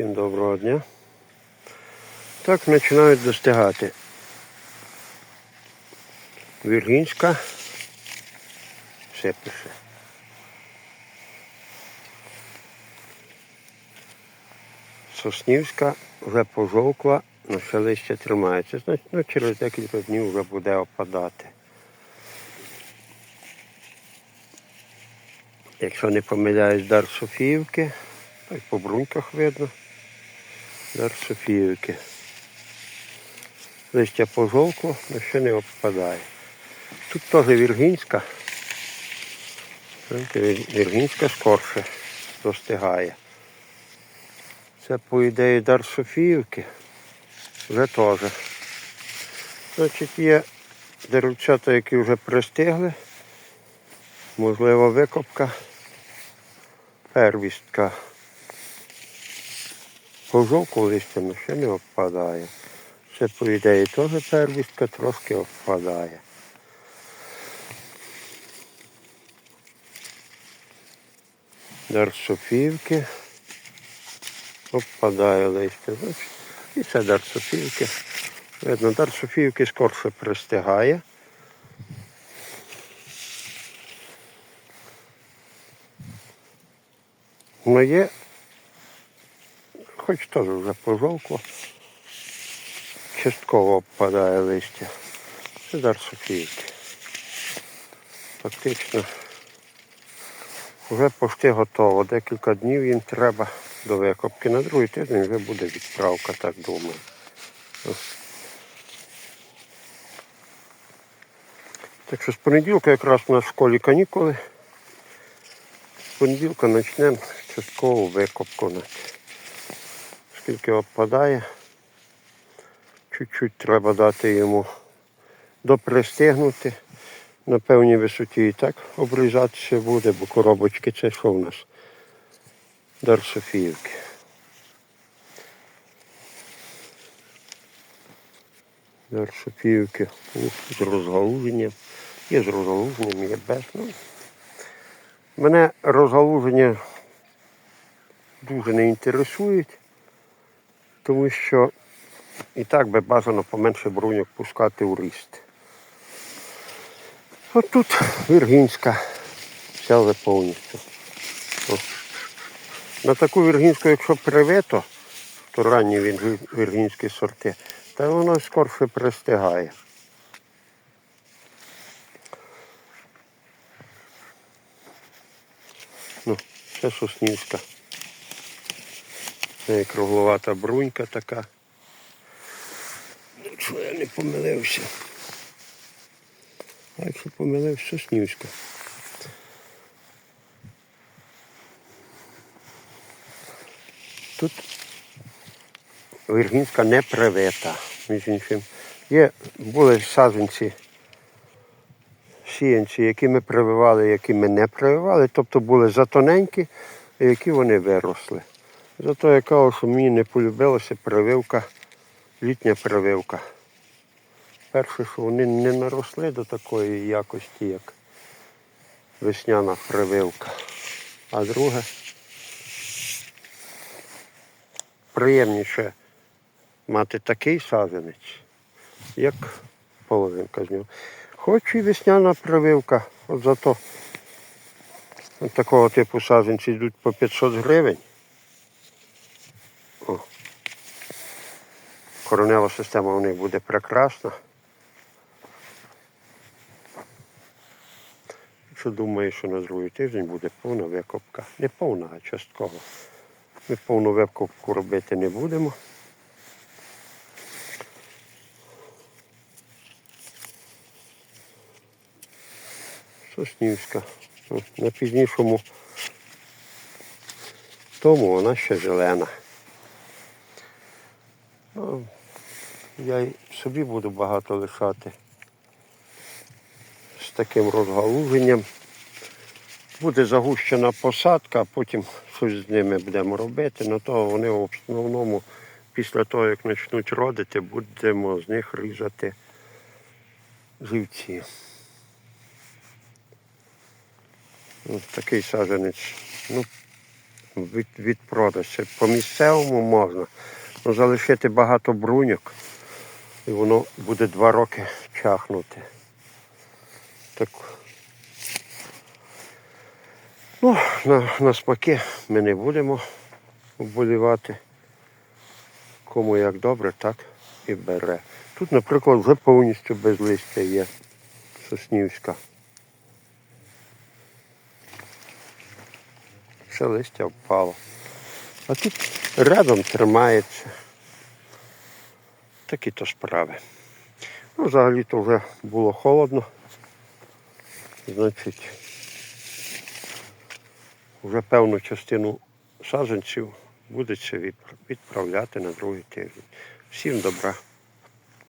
Всім доброго дня. Так починають достигати. Віргінська все пише. Соснівська вже пожовкла, але ще листя тримається. Значить, ну, через декілька днів вже буде опадати. Якщо не помиляюсь, дар Софіївки, так по бруньках видно. Дар Софіївки. Листя пожовкло, але ще не опадає. Тут теж віргінська. Віргінська скорше достигає. Це, по ідеї, дар Софіївки. Вже теж. Значить, є деревцята, які вже пристигли. Можливо, викопка. Первістка. Пожовку листями ще не опадає. Це, по ідеї, теж первістка трошки опадає. Дар Софіївки. Опадає листя. І це дар Софіївки. Видно, дар Софіївки скорше пристигає. Моє, хоч теж вже пожовкло, частково опадає листя. Це дар Софіївки. Фактично вже почти готово. Декілька днів їм треба до викопки. На другий тиждень вже буде відправка, так думаю. Так що з понеділка якраз у нас в школі канікули. З понеділка почнемо часткову викопку. Скільки опадає, чуть-чуть треба дати йому допристигнути. На певній висоті і так обрізатися буде, бо коробочки це що в нас? Дар Софіївки. Дар Софіївки з розгалуженням. Є з розгалуженням, є без. Ну, мене розгалуження дуже не інтересують, тому що і так би бажано поменше бруньок пускати у ріст. От тут Віргінська, вся вже повністю. О. На таку віргінську, якщо привито, то ранні віргінські сорти, то воно скорше пристигає. Ну, це соснівська. Це кругловата брунька така. Що я не помилився. А якщо помилився, соснівська. Тут Віргінська не привита, між іншим. Є, були саджанці, сіянці, які ми прививали, які ми не прививали, тобто були затоненькі, які вони виросли. Зато я кажу, що мені не полюбилася прививка, літня прививка. Перше, що вони не наросли до такої якості, як весняна прививка. А друге, приємніше мати такий саджанець, як половинка з нього. Хоч і весняна прививка, от зато от такого типу саджанці йдуть по 500 гривень. О. Коронева система у них буде прекрасна. Якщо думаю, що на другий тиждень буде повна викопка. Не повна, а частково. Ми повну викопку робити не будемо. Соснівська. На пізнішому тому вона ще зелена. Я й собі буду багато лишати з таким розгалуженням. Буде загущена посадка, потім щось з ними будемо робити. На то вони в основному після того, як почнуть родити, будемо з них різати живці. Ось такий саджанець. Ну, від, від продажу. По місцевому можна. Ну, залишити багато бруньок, і воно буде два роки чахнути. Так. Ну, на, на смаки ми не будемо вболівати. Кому як добре, так і бере. Тут, наприклад, вже повністю без листя є соснівська. Все листя впало. А тут рядом тримається. Такі то справи. Ну, взагалі-то вже було холодно. Значить, вже певну частину саджанців будеться відправляти на другий тиждень. Всім добра.